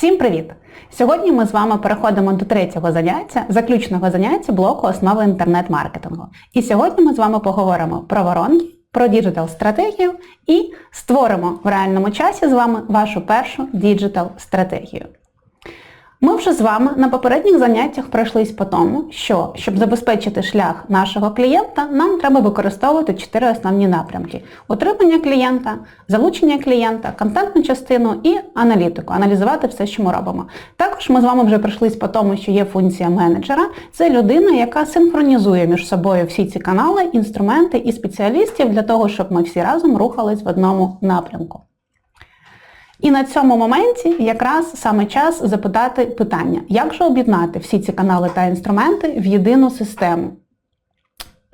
Всім привіт! Сьогодні ми з вами переходимо до третього заняття, заключного заняття блоку основи інтернет-маркетингу. І сьогодні ми з вами поговоримо про воронки, про діджитал-стратегію і створимо в реальному часі з вами вашу першу діджитал-стратегію. Ми вже з вами на попередніх заняттях пройшлись по тому, що, щоб забезпечити шлях нашого клієнта, нам треба використовувати чотири основні напрямки. Утримання клієнта, залучення клієнта, контентну частину і аналітику, аналізувати все, що ми робимо. Також ми з вами вже пройшлись по тому, що є функція менеджера. Це людина, яка синхронізує між собою всі ці канали, інструменти і спеціалістів для того, щоб ми всі разом рухались в одному напрямку. І на цьому моменті якраз саме час запитати питання, як же об'єднати всі ці канали та інструменти в єдину систему?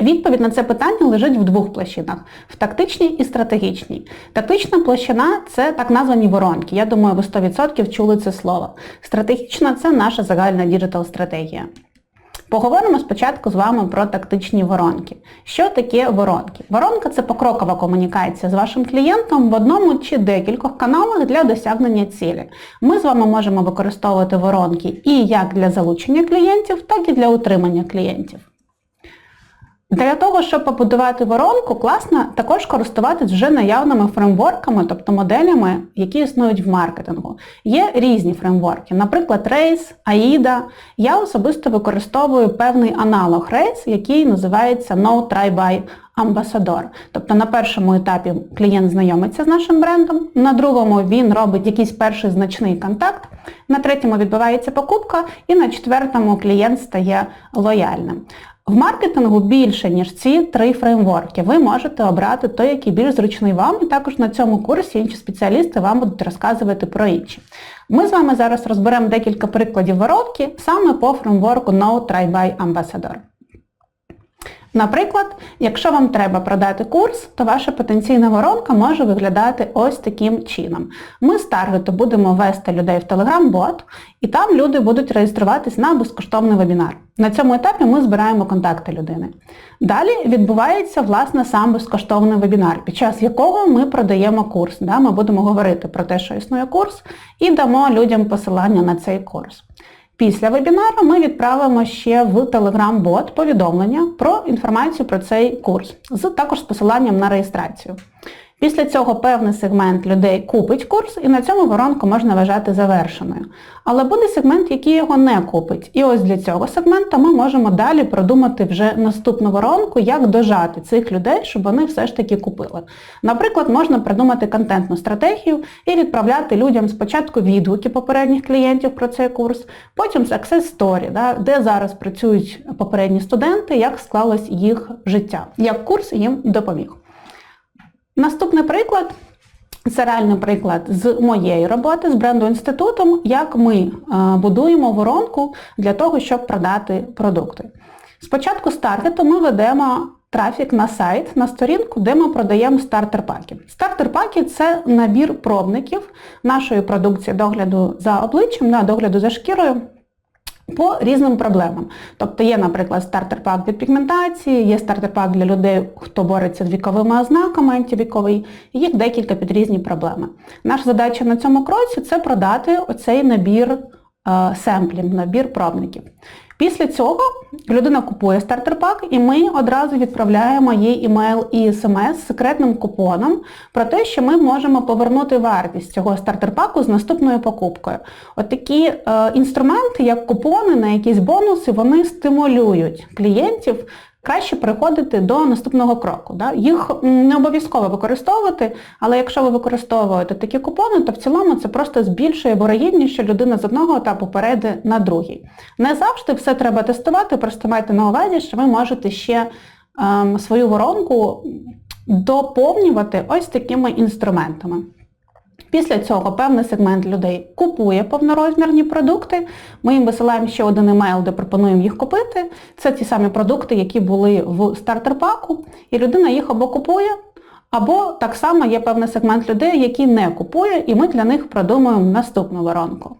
Відповідь на це питання лежить в двох площинах в тактичній і стратегічній. Тактична площина це так названі воронки. Я думаю, ви 100% чули це слово. Стратегічна це наша загальна діджитал-стратегія. Поговоримо спочатку з вами про тактичні воронки. Що таке воронки? Воронка це покрокова комунікація з вашим клієнтом в одному чи декількох каналах для досягнення цілі. Ми з вами можемо використовувати воронки і як для залучення клієнтів, так і для утримання клієнтів. Для того, щоб побудувати воронку, класно також користуватись вже наявними фреймворками, тобто моделями, які існують в маркетингу. Є різні фреймворки, наприклад, Race, AIDA. Я особисто використовую певний аналог Race, який називається No Try Buy Ambassador. Тобто на першому етапі клієнт знайомиться з нашим брендом, на другому він робить якийсь перший значний контакт, на третьому відбувається покупка і на четвертому клієнт стає лояльним. В маркетингу більше, ніж ці три фреймворки. Ви можете обрати той, який більш зручний вам, і також на цьому курсі інші спеціалісти вам будуть розказувати про інші. Ми з вами зараз розберемо декілька прикладів воровки саме по фреймворку No Try by Ambassador. Наприклад, якщо вам треба продати курс, то ваша потенційна воронка може виглядати ось таким чином. Ми з таргету будемо вести людей в Telegram-бот, і там люди будуть реєструватись на безкоштовний вебінар. На цьому етапі ми збираємо контакти людини. Далі відбувається власне сам безкоштовний вебінар, під час якого ми продаємо курс. Да? Ми будемо говорити про те, що існує курс, і дамо людям посилання на цей курс. Після вебінару ми відправимо ще в Telegram-бот повідомлення про інформацію про цей курс, з також з посиланням на реєстрацію. Після цього певний сегмент людей купить курс і на цьому воронку можна вважати завершеною. Але буде сегмент, який його не купить. І ось для цього сегмента ми можемо далі продумати вже наступну воронку, як дожати цих людей, щоб вони все ж таки купили. Наприклад, можна придумати контентну стратегію і відправляти людям спочатку відгуки попередніх клієнтів про цей курс, потім success story, да, де зараз працюють попередні студенти, як склалось їх життя, як курс їм допоміг. Наступний приклад це реальний приклад з моєї роботи, з бренду інститутом, як ми е, будуємо воронку для того, щоб продати продукти. Спочатку з таргету ми ведемо трафік на сайт, на сторінку, де ми продаємо стартер-паки. Стартер-паки це набір пробників нашої продукції догляду за обличчям, на догляду за шкірою по різним проблемам. Тобто є, наприклад, стартер-пак від пігментації, є стартер-пак для людей, хто бореться з віковими ознаками, антивіковий, їх декілька під різні проблеми. Наша задача на цьому кроці це продати оцей набір е, семплів, набір пробників. Після цього людина купує стартер-пак і ми одразу відправляємо їй імейл і смс з секретним купоном про те, що ми можемо повернути вартість цього стартер-паку з наступною покупкою. От такі е, інструменти, як купони на якісь бонуси, вони стимулюють клієнтів краще переходити до наступного кроку. Да? Їх не обов'язково використовувати, але якщо ви використовуєте такі купони, то в цілому це просто збільшує ворогідність, що людина з одного етапу перейде на другий. Не завжди все треба тестувати, просто майте на увазі, що ви можете ще ем, свою воронку доповнювати ось такими інструментами. Після цього певний сегмент людей купує повнорозмірні продукти. Ми їм висилаємо ще один емейл, де пропонуємо їх купити. Це ті самі продукти, які були в стартер-паку, і людина їх або купує, або так само є певний сегмент людей, які не купує, і ми для них продумуємо наступну воронку.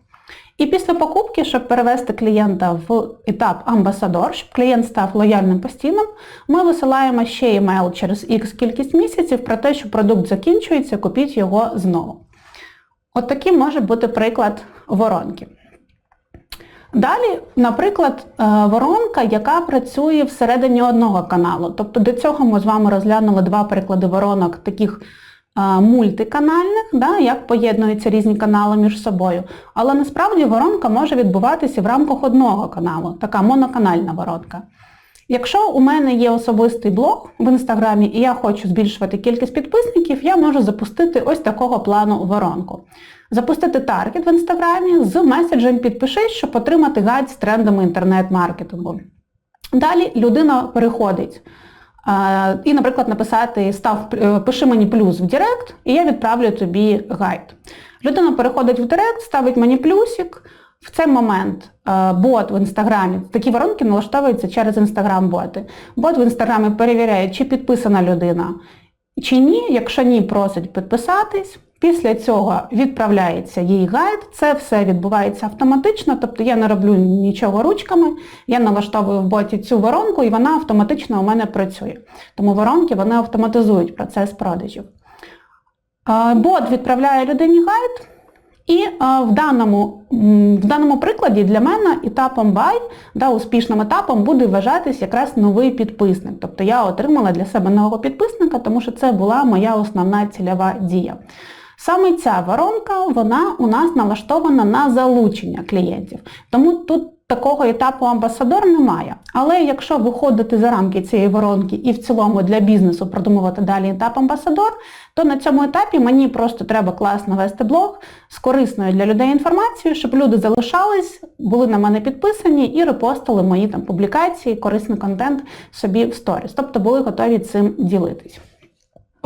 І після покупки, щоб перевести клієнта в етап амбасадор, щоб клієнт став лояльним постійним, ми висилаємо ще емейл через X кількість місяців про те, що продукт закінчується, купіть його знову. От такий може бути приклад воронки. Далі, наприклад, е, воронка, яка працює всередині одного каналу. Тобто до цього ми з вами розглянули два приклади воронок таких е, мультиканальних, да, як поєднуються різні канали між собою. Але насправді воронка може відбуватися в рамках одного каналу, така моноканальна воронка. Якщо у мене є особистий блог в інстаграмі і я хочу збільшувати кількість підписників, я можу запустити ось такого плану воронку. Запустити таргет в інстаграмі з меседжем підпишись, щоб отримати гайд з трендами інтернет-маркетингу. Далі людина переходить і, наприклад, написати став е, пиши мені плюс в Директ, і я відправлю тобі гайд. Людина переходить в Директ, ставить мені плюсик. В цей момент е, бот в інстаграмі, такі воронки налаштовуються через інстаграм-боти. Бот в інстаграмі перевіряє, чи підписана людина, чи ні. Якщо ні, просить підписатись. Після цього відправляється їй гайд, це все відбувається автоматично, тобто я не роблю нічого ручками, я налаштовую в боті цю воронку і вона автоматично у мене працює. Тому воронки вони автоматизують процес продажів. Е, бот відправляє людині гайд. І е, в даному в даному прикладі для мене етапом buy, да, успішним етапом буде вважатись якраз новий підписник. Тобто я отримала для себе нового підписника, тому що це була моя основна цільова дія. Саме ця воронка, вона у нас налаштована на залучення клієнтів. Тому тут такого етапу амбасадор немає. Але якщо виходити за рамки цієї воронки і в цілому для бізнесу продумувати далі етап амбасадор, то на цьому етапі мені просто треба класно вести блог з корисною для людей інформацією, щоб люди залишались, були на мене підписані і репостили мої там публікації, корисний контент собі в сторіс. Тобто були готові цим ділитись.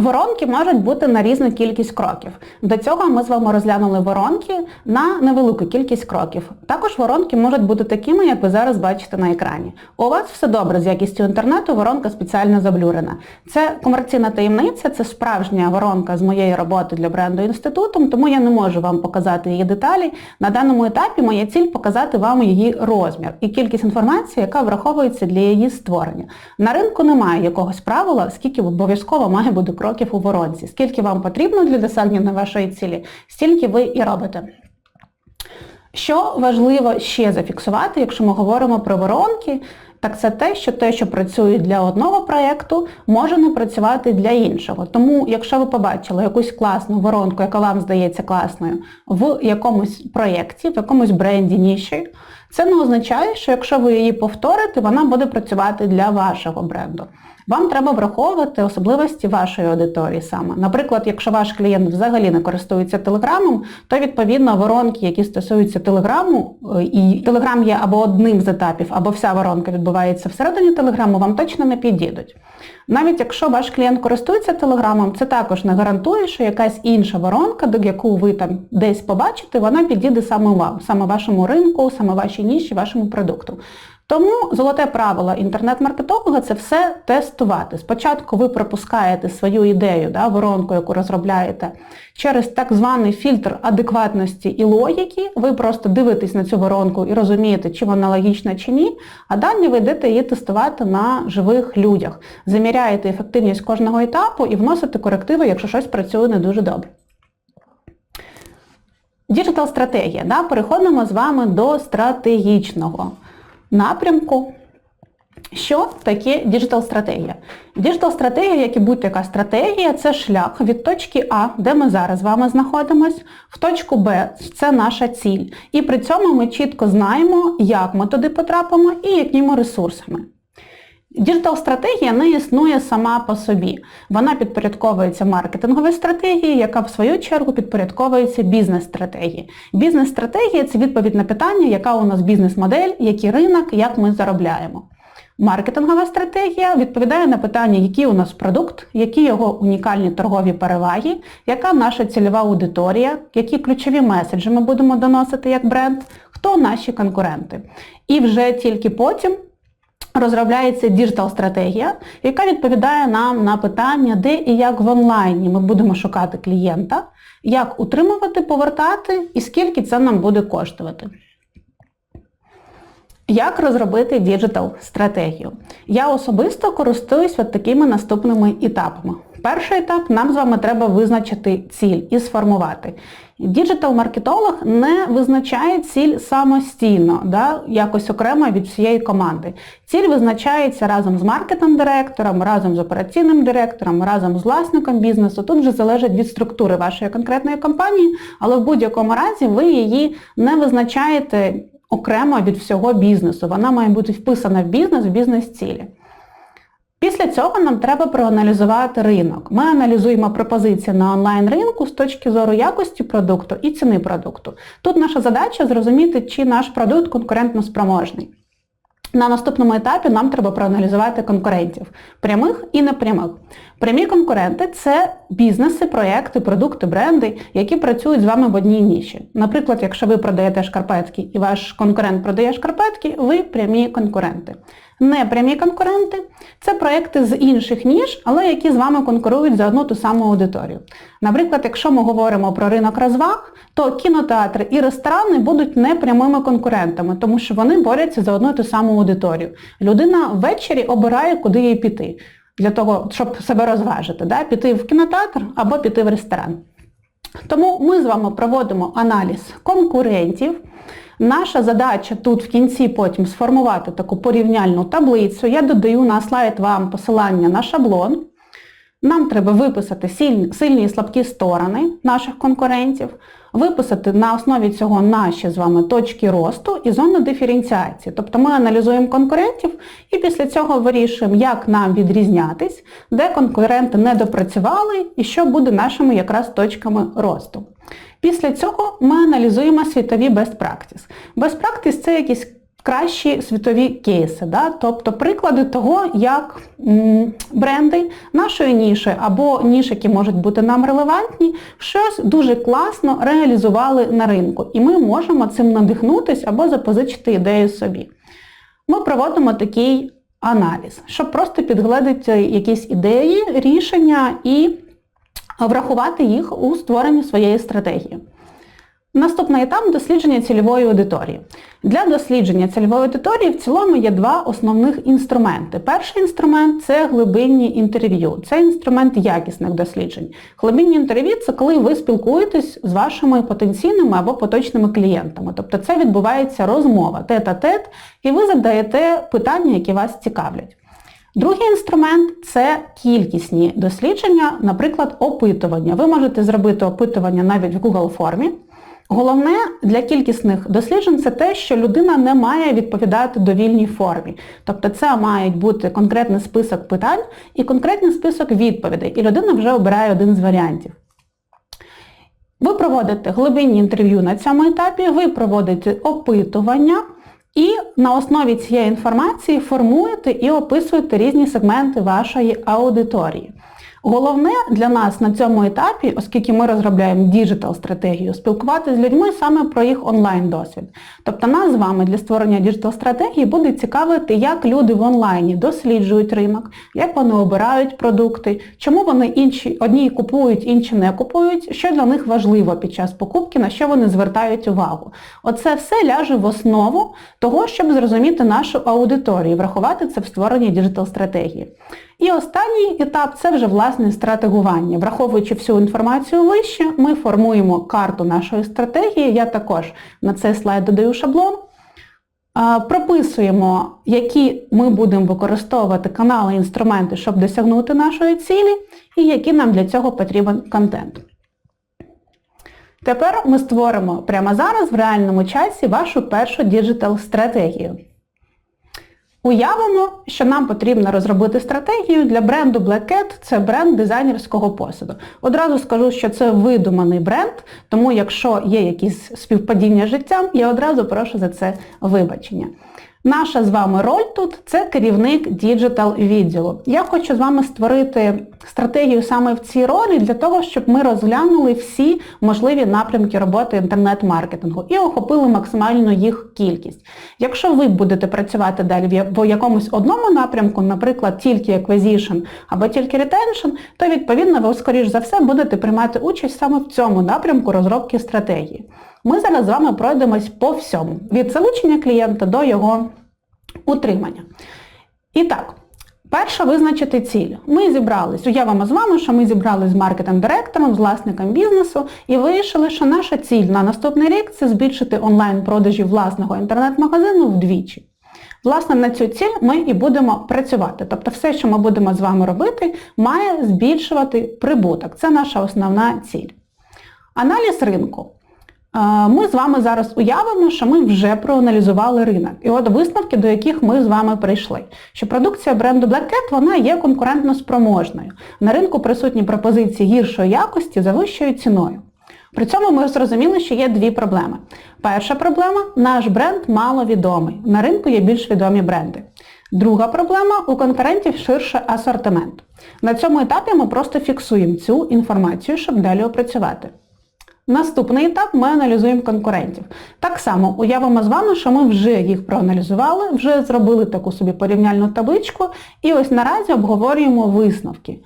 Воронки можуть бути на різну кількість кроків. До цього ми з вами розглянули воронки на невелику кількість кроків. Також воронки можуть бути такими, як ви зараз бачите на екрані. У вас все добре з якістю інтернету, воронка спеціально заблюрена. Це комерційна таємниця, це справжня воронка з моєї роботи для бренду інститутом, тому я не можу вам показати її деталі. На даному етапі моя ціль показати вам її розмір і кількість інформації, яка враховується для її створення. На ринку немає якогось правила, скільки обов'язково має бути кроків кроків у воронці. Скільки вам потрібно для досягнення вашої цілі, стільки ви і робите. Що важливо ще зафіксувати, якщо ми говоримо про воронки, так це те, що те, що працює для одного проєкту, може не працювати для іншого. Тому, якщо ви побачили якусь класну воронку, яка вам здається класною, в якомусь проєкті, в якомусь бренді ніші, це не означає, що якщо ви її повторите, вона буде працювати для вашого бренду. Вам треба враховувати особливості вашої аудиторії саме. Наприклад, якщо ваш клієнт взагалі не користується телеграмом, то відповідно воронки, які стосуються телеграму, е, і телеграм є або одним з етапів, або вся воронка відбувається всередині телеграму, вам точно не підійдуть. Навіть якщо ваш клієнт користується телеграмом, це також не гарантує, що якась інша воронка, до яку ви там десь побачите, вона підійде саме вам, саме вашому ринку, саме вашій ніші, вашому продукту. Тому золоте правило інтернет-маркетолога це все тестувати. Спочатку ви пропускаєте свою ідею, да, воронку, яку розробляєте, через так званий фільтр адекватності і логіки. Ви просто дивитесь на цю воронку і розумієте, чи вона логічна чи ні, а далі ви йдете її тестувати на живих людях. Заміряєте ефективність кожного етапу і вносите корективи, якщо щось працює не дуже добре. Діджитал-стратегія. Да? Переходимо з вами до стратегічного напрямку. Що таке діджитал-стратегія? Діджитал-стратегія, як і будь-яка стратегія, це шлях від точки А, де ми зараз з вами знаходимось, в точку Б, це наша ціль. І при цьому ми чітко знаємо, як ми туди потрапимо і якими ресурсами. Діджитал-стратегія не існує сама по собі. Вона підпорядковується маркетинговій стратегії, яка в свою чергу підпорядковується бізнес-стратегії. Бізнес-стратегія це відповідь на питання, яка у нас бізнес-модель, який ринок, як ми заробляємо. Маркетингова стратегія відповідає на питання, який у нас продукт, які його унікальні торгові переваги, яка наша цільова аудиторія, які ключові меседжі ми будемо доносити як бренд, хто наші конкуренти. І вже тільки потім розробляється діджитал-стратегія, яка відповідає нам на питання, де і як в онлайні ми будемо шукати клієнта, як утримувати, повертати і скільки це нам буде коштувати. Як розробити діджитал-стратегію? Я особисто користуюсь от такими наступними етапами. Перший етап нам з вами треба визначити ціль і сформувати. Діджитал-маркетолог не визначає ціль самостійно, да, якось окремо від всієї команди. Ціль визначається разом з маркетинг-директором, разом з операційним директором, разом з власником бізнесу. Тут вже залежить від структури вашої конкретної компанії, але в будь-якому разі ви її не визначаєте окремо від всього бізнесу. Вона має бути вписана в бізнес, в бізнес-цілі. Після цього нам треба проаналізувати ринок. Ми аналізуємо пропозиції на онлайн-ринку з точки зору якості продукту і ціни продукту. Тут наша задача зрозуміти, чи наш продукт конкурентно спроможний. На наступному етапі нам треба проаналізувати конкурентів, прямих і непрямих. Прямі конкуренти це бізнеси, проекти, продукти, бренди, які працюють з вами в одній ніші. Наприклад, якщо ви продаєте шкарпетки і ваш конкурент продає шкарпетки, ви прямі конкуренти. Непрямі конкуренти це проекти з інших ніж, але які з вами конкурують за одну ту саму аудиторію. Наприклад, якщо ми говоримо про ринок розваг, то кінотеатри і ресторани будуть непрямими конкурентами, тому що вони борються за одну ту саму аудиторію. Людина ввечері обирає, куди їй піти, для того, щоб себе розважити, да? піти в кінотеатр або піти в ресторан. Тому ми з вами проводимо аналіз конкурентів. Наша задача тут в кінці потім сформувати таку порівняльну таблицю. Я додаю на слайд вам посилання на шаблон. Нам треба виписати сильні, і слабкі сторони наших конкурентів, виписати на основі цього наші з вами точки росту і зони диференціації. Тобто ми аналізуємо конкурентів і після цього вирішуємо, як нам відрізнятись, де конкуренти не допрацювали і що буде нашими якраз точками росту. Після цього ми аналізуємо світові best practice. Best practice – це якісь кращі світові кейси, да? тобто приклади того, як бренди нашої ніші або ніж, які можуть бути нам релевантні, щось дуже класно реалізували на ринку. І ми можемо цим надихнутися або запозичити ідею собі. Ми проводимо такий аналіз, щоб просто підгледити якісь ідеї, рішення і врахувати їх у створенні своєї стратегії. Наступний етап дослідження цільової аудиторії. Для дослідження цільової аудиторії в цілому є два основних інструменти. Перший інструмент це глибинні інтерв'ю. Це інструмент якісних досліджень. Глибинні інтерв'ю це коли ви спілкуєтесь з вашими потенційними або поточними клієнтами. Тобто це відбувається розмова тет-а-тет, і ви задаєте питання, які вас цікавлять. Другий інструмент це кількісні дослідження, наприклад, опитування. Ви можете зробити опитування навіть в Google формі. Головне для кількісних досліджень це те, що людина не має відповідати довільній формі. Тобто це має бути конкретний список питань і конкретний список відповідей. І людина вже обирає один з варіантів. Ви проводите глибинні інтерв'ю на цьому етапі, ви проводите опитування і на основі цієї інформації формуєте і описуєте різні сегменти вашої аудиторії. Головне для нас на цьому етапі, оскільки ми розробляємо діджитал-стратегію, спілкуватися з людьми саме про їх онлайн-досвід. Тобто нас з вами для створення діджитал-стратегії буде цікавити, як люди в онлайні досліджують ринок, як вони обирають продукти, чому вони інші одні купують, інші не купують, що для них важливо під час покупки, на що вони звертають увагу. Оце все ляже в основу того, щоб зрозуміти нашу аудиторію, врахувати це в створенні діджитал-стратегії. І останній етап це вже власне стратегування. Враховуючи всю інформацію вище, ми формуємо карту нашої стратегії. Я також на цей слайд додаю шаблон. Прописуємо, які ми будемо використовувати канали, інструменти, щоб досягнути нашої цілі, і який нам для цього потрібен контент. Тепер ми створимо прямо зараз в реальному часі вашу першу діджитал-стратегію. Уявимо, що нам потрібно розробити стратегію для бренду Black Cat, це бренд дизайнерського посуду. Одразу скажу, що це видуманий бренд, тому якщо є якісь співпадіння з життям, я одразу прошу за це вибачення. Наша з вами роль тут це керівник діджитал відділу. Я хочу з вами створити стратегію саме в цій ролі для того, щоб ми розглянули всі можливі напрямки роботи інтернет-маркетингу і охопили максимальну їх кількість. Якщо ви будете працювати далі в якомусь одному напрямку, наприклад, тільки acquisition або тільки retention, то відповідно ви, скоріш за все, будете приймати участь саме в цьому напрямку розробки стратегії. Ми зараз з вами пройдемось по всьому, від залучення клієнта до його утримання. І так, Перше визначити ціль. Ми зібрались, уявимо з вами, що ми зібрались з маркетинг-директором, з власником бізнесу і вирішили, що наша ціль на наступний рік це збільшити онлайн-продажі власного інтернет-магазину вдвічі. Власне, на цю ціль ми і будемо працювати. Тобто все, що ми будемо з вами робити, має збільшувати прибуток. Це наша основна ціль. Аналіз ринку. Ми з вами зараз уявимо, що ми вже проаналізували ринок. І от висновки, до яких ми з вами прийшли. Що продукція бренду Black Cat вона є конкурентно спроможною. На ринку присутні пропозиції гіршої якості за вищою ціною. При цьому ми зрозуміли, що є дві проблеми. Перша проблема наш бренд маловідомий. На ринку є більш відомі бренди. Друга проблема у конкурентів ширше асортимент. На цьому етапі ми просто фіксуємо цю інформацію, щоб далі опрацювати. Наступний етап ми аналізуємо конкурентів. Так само уявимо з вами, що ми вже їх проаналізували, вже зробили таку собі порівняльну табличку і ось наразі обговорюємо висновки.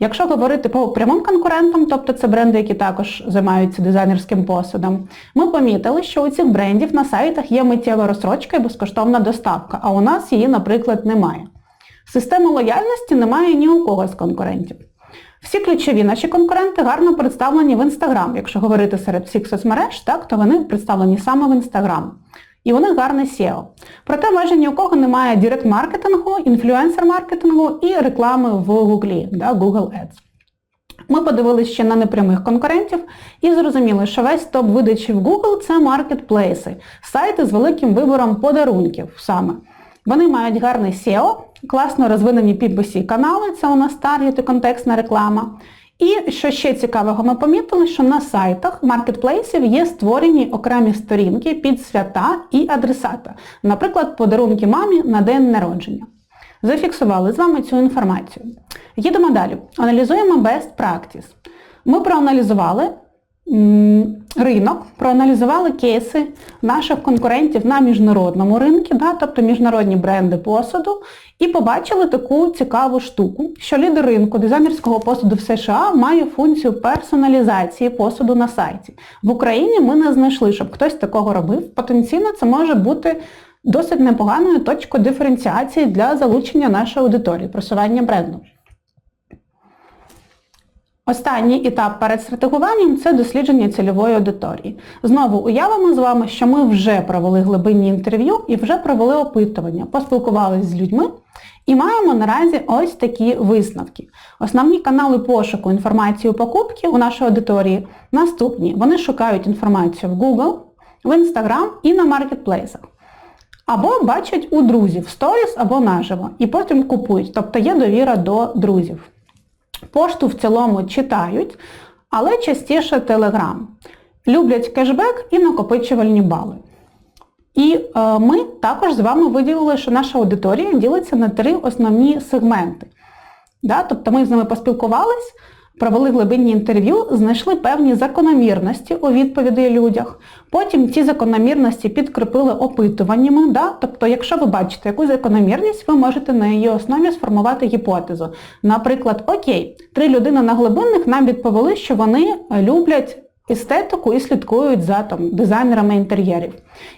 Якщо говорити по прямим конкурентам, тобто це бренди, які також займаються дизайнерським посудом, ми помітили, що у цих брендів на сайтах є миттєва розстрочка і безкоштовна доставка, а у нас її, наприклад, немає. Системи лояльності немає ні у кого з конкурентів. Всі ключові наші конкуренти гарно представлені в Instagram. Якщо говорити серед всіх соцмереж, так, то вони представлені саме в Instagram. І них гарне SEO. Проте майже ні у кого немає директ-маркетингу, інфлюенсер-маркетингу і реклами в Google, да, Google Ads. Ми подивилися ще на непрямих конкурентів і зрозуміли, що весь топ видачі в Google це маркетплейси, сайти з великим вибором подарунків саме. Вони мають гарний SEO, класно розвинені PPC канали, це у нас таргет і контекстна реклама. І що ще цікавого, ми помітили, що на сайтах маркетплейсів є створені окремі сторінки під свята і адресата. Наприклад, подарунки мамі на день народження. Зафіксували з вами цю інформацію. Їдемо далі. Аналізуємо best practice. Ми проаналізували ринок, проаналізували кейси наших конкурентів на міжнародному ринку, да, тобто міжнародні бренди посуду, і побачили таку цікаву штуку, що лідер ринку дизайнерського посуду в США має функцію персоналізації посуду на сайті. В Україні ми не знайшли, щоб хтось такого робив. Потенційно це може бути досить непоганою точкою диференціації для залучення нашої аудиторії, просування бренду. Останній етап перед стратегуванням це дослідження цільової аудиторії. Знову уявимо з вами, що ми вже провели глибинні інтерв'ю і вже провели опитування, поспілкувалися з людьми і маємо наразі ось такі висновки. Основні канали пошуку інформації у покупки у нашій аудиторії наступні. Вони шукають інформацію в Google, в Instagram і на маркетплейсах. Або бачать у друзів сторіс або наживо і потім купують, тобто є довіра до друзів. Пошту в цілому читають, але частіше Телеграм. Люблять кешбек і накопичувальні бали. І е, ми також з вами виділили, що наша аудиторія ділиться на три основні сегменти. Да? Тобто ми з ними поспілкувались, провели глибинні інтерв'ю, знайшли певні закономірності у відповіді людях. Потім ці закономірності підкріпили опитуваннями. Да? Тобто, якщо ви бачите якусь закономірність, ви можете на її основі сформувати гіпотезу. Наприклад, окей, три людини на глибинних нам відповіли, що вони люблять естетику і слідкують за там, дизайнерами інтер'єрів.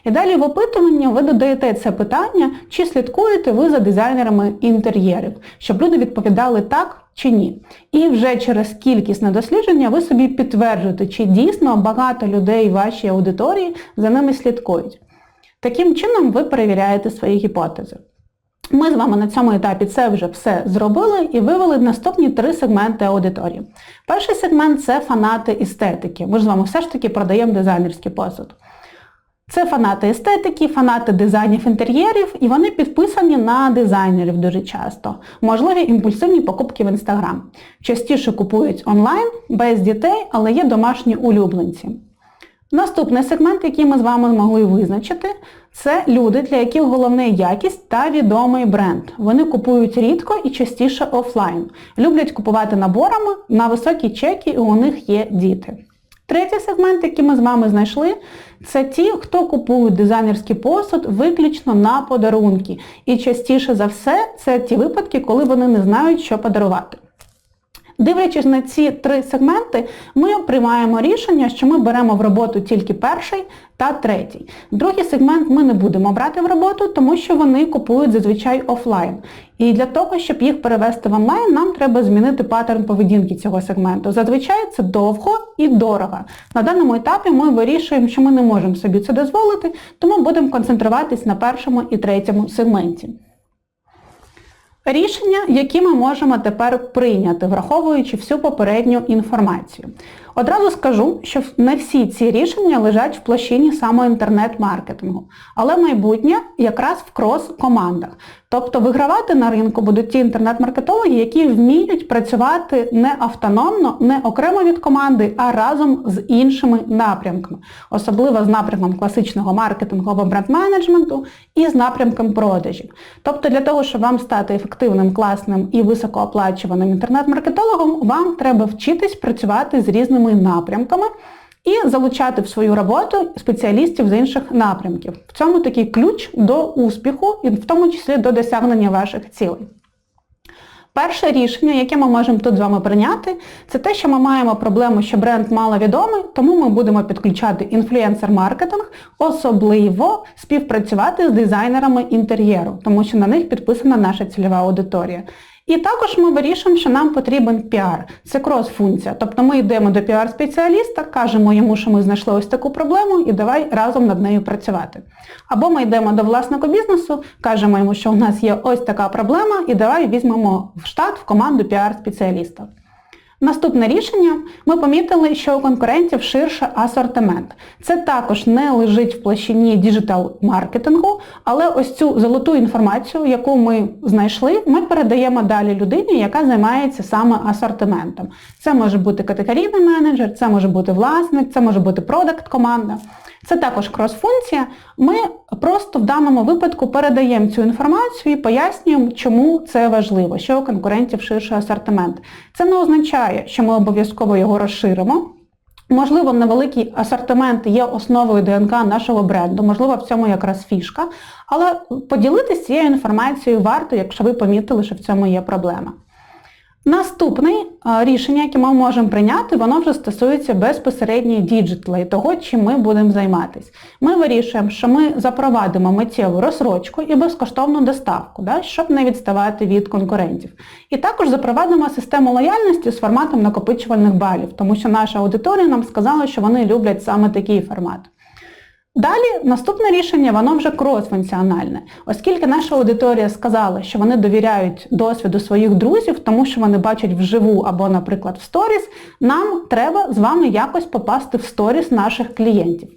І далі в опитуванні ви додаєте це питання, чи слідкуєте ви за дизайнерами інтер'єрів, щоб люди відповідали так чи ні. І вже через кількісне дослідження ви собі підтверджуєте, чи дійсно багато людей вашій аудиторії за ними слідкують. Таким чином ви перевіряєте свої гіпотези. Ми з вами на цьому етапі це вже все зробили і вивели наступні три сегменти аудиторії. Перший сегмент це фанати естетики. Ми ж з вами все ж таки продаємо дизайнерський посуд. Це фанати естетики, фанати дизайнів інтер'єрів, і вони підписані на дизайнерів дуже часто. Можливі імпульсивні покупки в Інстаграм. Частіше купують онлайн, без дітей, але є домашні улюбленці. Наступний сегмент, який ми з вами могли визначити, це люди, для яких головне якість та відомий бренд. Вони купують рідко і частіше офлайн. Люблять купувати наборами на високі чеки і у них є діти. Третій сегмент, який ми з вами знайшли, це ті, хто купують дизайнерський посуд виключно на подарунки. І частіше за все це ті випадки, коли вони не знають, що подарувати. Дивлячись на ці три сегменти, ми приймаємо рішення, що ми беремо в роботу тільки перший та третій. Другий сегмент ми не будемо брати в роботу, тому що вони купують зазвичай офлайн. І для того, щоб їх перевести в онлайн, нам треба змінити паттерн поведінки цього сегменту. Зазвичай це довго і дорого. На даному етапі ми вирішуємо, що ми не можемо собі це дозволити, тому будемо концентруватись на першому і третьому сегменті. Рішення, які ми можемо тепер прийняти, враховуючи всю попередню інформацію. Одразу скажу, що не всі ці рішення лежать в площині саме інтернет-маркетингу, але майбутнє якраз в крос-командах. Тобто вигравати на ринку будуть ті інтернет-маркетологи, які вміють працювати не автономно, не окремо від команди, а разом з іншими напрямками, особливо з напрямком класичного маркетингу або бренд-менеджменту і з напрямком продажів. Тобто для того, щоб вам стати ефективним, класним і високооплачуваним інтернет-маркетологом, вам треба вчитись працювати з різними напрямками і залучати в свою роботу спеціалістів з інших напрямків. В цьому такий ключ до успіху і в тому числі до досягнення ваших цілей. Перше рішення, яке ми можемо тут з вами прийняти, це те, що ми маємо проблему, що бренд маловідомий, тому ми будемо підключати інфлюенсер-маркетинг, особливо співпрацювати з дизайнерами інтер'єру, тому що на них підписана наша цільова аудиторія. І також ми вирішимо, що нам потрібен піар. Це крос-функція. Тобто ми йдемо до піар-спеціаліста, кажемо йому, що ми знайшли ось таку проблему і давай разом над нею працювати. Або ми йдемо до власника бізнесу, кажемо йому, що у нас є ось така проблема, і давай візьмемо в штат в команду піар-спеціаліста. Наступне рішення, ми помітили, що у конкурентів ширше асортимент. Це також не лежить в площині діджитал-маркетингу, але ось цю золоту інформацію, яку ми знайшли, ми передаємо далі людині, яка займається саме асортиментом. Це може бути категорійний менеджер, це може бути власник, це може бути продакт-команда. Це також крос-функція. Ми просто в даному випадку передаємо цю інформацію і пояснюємо, чому це важливо, що у конкурентів ширший асортимент. Це не означає, що ми обов'язково його розширимо. Можливо, невеликий асортимент є основою ДНК нашого бренду, можливо, в цьому якраз фішка, але поділитися цією інформацією варто, якщо ви помітили, що в цьому є проблема. Наступне рішення, яке ми можемо прийняти, воно вже стосується безпосередньо діджитала і того, чим ми будемо займатися. Ми вирішуємо, що ми запровадимо миттєву розсрочку і безкоштовну доставку, да, щоб не відставати від конкурентів. І також запровадимо систему лояльності з форматом накопичувальних балів, тому що наша аудиторія нам сказала, що вони люблять саме такий формат. Далі наступне рішення, воно вже крос-функціональне. Оскільки наша аудиторія сказала, що вони довіряють досвіду своїх друзів, тому що вони бачать вживу або, наприклад, в сторіс, нам треба з вами якось попасти в сторіс наших клієнтів.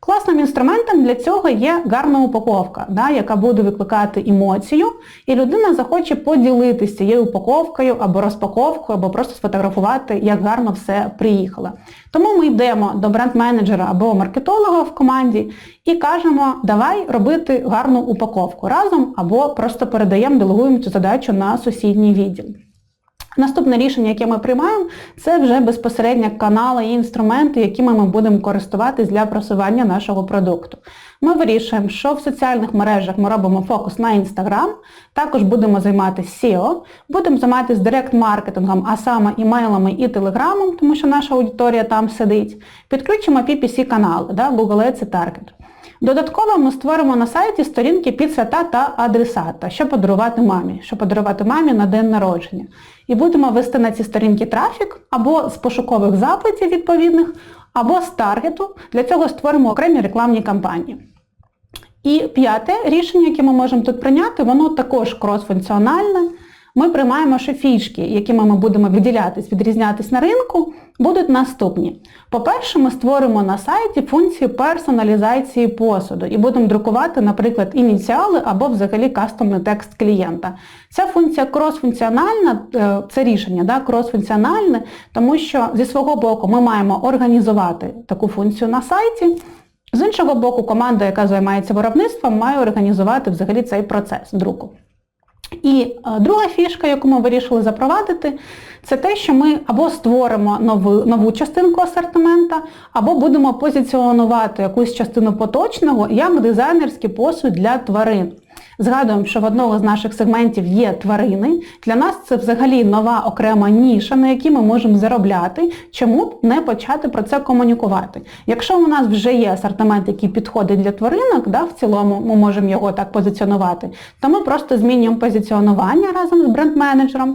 Класним інструментом для цього є гарна упаковка, да, яка буде викликати емоцію, і людина захоче поділитися цією упаковкою або розпаковкою, або просто сфотографувати, як гарно все приїхало. Тому ми йдемо до бренд-менеджера або маркетолога в команді і кажемо, давай робити гарну упаковку разом, або просто передаємо, делегуємо цю задачу на сусідній відділ. Наступне рішення, яке ми приймаємо, це вже безпосередньо канали і інструменти, якими ми будемо користуватись для просування нашого продукту. Ми вирішуємо, що в соціальних мережах ми робимо фокус на Instagram, також будемо займатися SEO, будемо займатися директ-маркетингом, а саме імейлами і телеграмом, тому що наша аудиторія там сидить. Підключимо PPC-канали, да, Google Ads і Target. Додатково ми створимо на сайті сторінки під свята та адресата, що подарувати мамі, що подарувати мамі на день народження. І будемо вести на ці сторінки трафік або з пошукових запитів відповідних, або з таргету. Для цього створимо окремі рекламні кампанії. І п'яте рішення, яке ми можемо тут прийняти, воно також крос-функціональне ми приймаємо, що фішки, якими ми будемо виділятись, відрізнятись на ринку, будуть наступні. По-перше, ми створимо на сайті функцію персоналізації посуду і будемо друкувати, наприклад, ініціали або взагалі кастомний текст клієнта. Ця функція крос-функціональна, е, це рішення да, крос-функціональне, тому що зі свого боку ми маємо організувати таку функцію на сайті. З іншого боку, команда, яка займається виробництвом, має організувати взагалі цей процес друку. І е, друга фішка, яку ми вирішили запровадити, це те, що ми або створимо нову, нову частинку асортимента, або будемо позиціонувати якусь частину поточного як дизайнерський посуд для тварин. Згадуємо, що в одному з наших сегментів є тварини. Для нас це взагалі нова окрема ніша, на якій ми можемо заробляти. Чому б не почати про це комунікувати? Якщо у нас вже є асортимент, який підходить для тваринок, да, в цілому ми можемо його так позиціонувати, то ми просто змінюємо позиціонування разом з бренд-менеджером.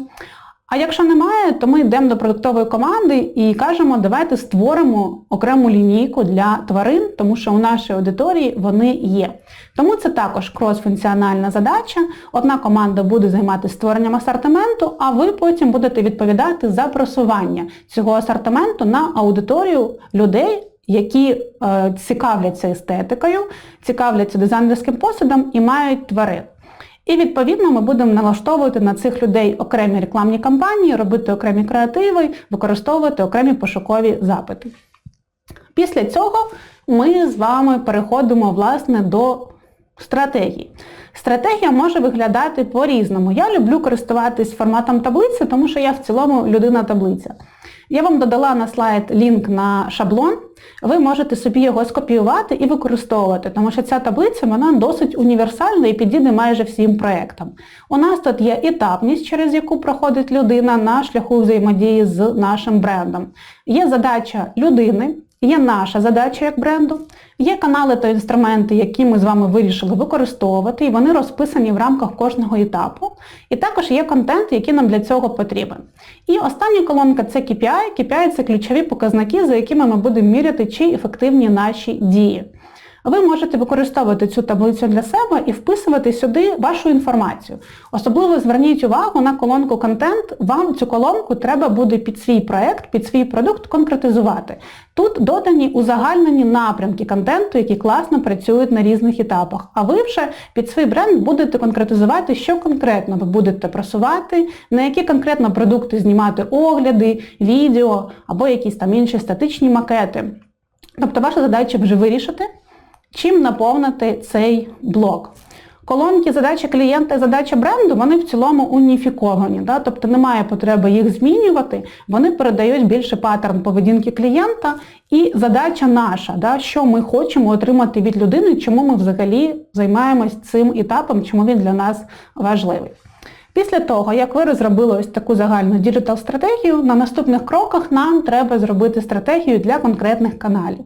А якщо немає, то ми йдемо до продуктової команди і кажемо, давайте створимо окрему лінійку для тварин, тому що у нашій аудиторії вони є. Тому це також крос-функціональна задача. Одна команда буде займатися створенням асортименту, а ви потім будете відповідати за просування цього асортименту на аудиторію людей, які е, цікавляться естетикою, цікавляться дизайнерським посудом і мають тварин. І відповідно ми будемо налаштовувати на цих людей окремі рекламні кампанії, робити окремі креативи, використовувати окремі пошукові запити. Після цього ми з вами переходимо власне до стратегії. Стратегія може виглядати по-різному. Я люблю користуватись форматом таблиці, тому що я в цілому людина-таблиця. Я вам додала на слайд лінк на шаблон, ви можете собі його скопіювати і використовувати, тому що ця таблиця вона досить універсальна і підійде майже всім проєктам. У нас тут є етапність, через яку проходить людина на шляху взаємодії з нашим брендом. Є задача людини, Є наша задача як бренду, є канали та інструменти, які ми з вами вирішили використовувати, і вони розписані в рамках кожного етапу. І також є контент, який нам для цього потрібен. І остання колонка це KPI. KPI – це ключові показники, за якими ми будемо міряти, чи ефективні наші дії. Ви можете використовувати цю таблицю для себе і вписувати сюди вашу інформацію. Особливо зверніть увагу на колонку контент. Вам цю колонку треба буде під свій проект, під свій продукт конкретизувати. Тут додані узагальнені напрямки контенту, які класно працюють на різних етапах. А ви вже під свій бренд будете конкретизувати, що конкретно ви будете просувати, на які конкретно продукти знімати огляди, відео або якісь там інші статичні макети. Тобто ваша задача вже вирішити, чим наповнити цей блок. Колонки задачі клієнта і задача бренду, вони в цілому уніфіковані, да? тобто немає потреби їх змінювати, вони передають більше паттерн поведінки клієнта і задача наша, да? що ми хочемо отримати від людини, чому ми взагалі займаємось цим етапом, чому він для нас важливий. Після того, як ви розробили ось таку загальну діджитал-стратегію, на наступних кроках нам треба зробити стратегію для конкретних каналів.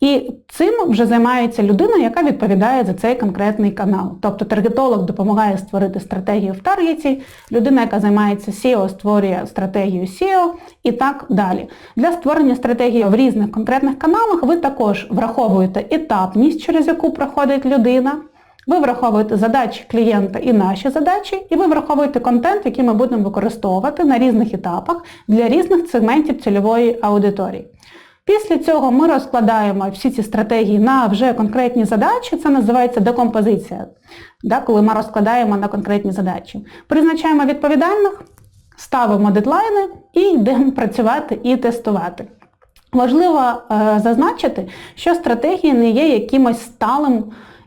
І цим вже займається людина, яка відповідає за цей конкретний канал. Тобто таргетолог допомагає створити стратегію в таргеті, людина, яка займається SEO, створює стратегію SEO і так далі. Для створення стратегії в різних конкретних каналах ви також враховуєте етапність, через яку проходить людина. Ви враховуєте задачі клієнта і наші задачі, і ви враховуєте контент, який ми будемо використовувати на різних етапах для різних сегментів цільової аудиторії. Після цього ми розкладаємо всі ці стратегії на вже конкретні задачі, це називається декомпозиція, да, коли ми розкладаємо на конкретні задачі. Призначаємо відповідальних, ставимо дедлайни і йдемо працювати і тестувати. Важливо е, зазначити, що стратегія не є якимось сталим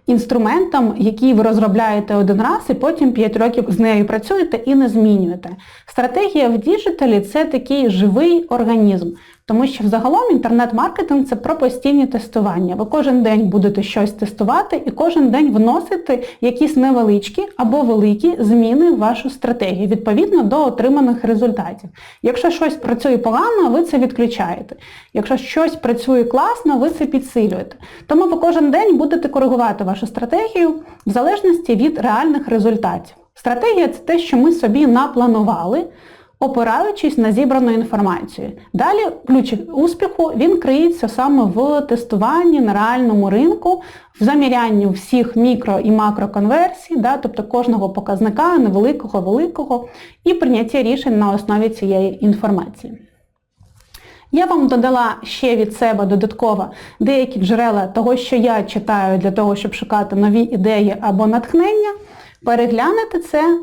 інструментом, який ви розробляєте один раз і потім 5 років з нею працюєте і не змінюєте. Стратегія в діджиталі це такий живий організм. Тому що взагалом інтернет-маркетинг це про постійні тестування. Ви кожен день будете щось тестувати і кожен день вносити якісь невеличкі або великі зміни в вашу стратегію, відповідно до отриманих результатів. Якщо щось працює погано, ви це відключаєте. Якщо щось працює класно, ви це підсилюєте. Тому ви кожен день будете коригувати вашу стратегію в залежності від реальних результатів. Стратегія це те, що ми собі напланували опираючись на зібрану інформацію. Далі ключ успіху він криється саме в тестуванні на реальному ринку, в замірянні всіх мікро і макроконверсій, да, тобто кожного показника, невеликого, великого, і прийняття рішень на основі цієї інформації. Я вам додала ще від себе додатково деякі джерела того, що я читаю для того, щоб шукати нові ідеї або натхнення. Переглянете це.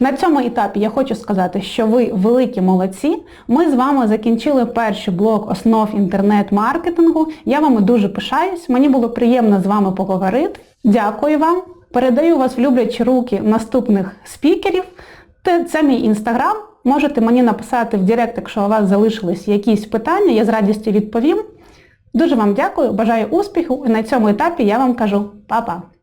На цьому етапі я хочу сказати, що ви великі молодці. Ми з вами закінчили перший блок основ інтернет-маркетингу. Я вами дуже пишаюсь. Мені було приємно з вами поговорити. Дякую вам. Передаю вас в люблячі руки наступних спікерів. Це мій інстаграм. Можете мені написати в Директ, якщо у вас залишились якісь питання, я з радістю відповім. Дуже вам дякую, бажаю успіху і на цьому етапі я вам кажу па-па!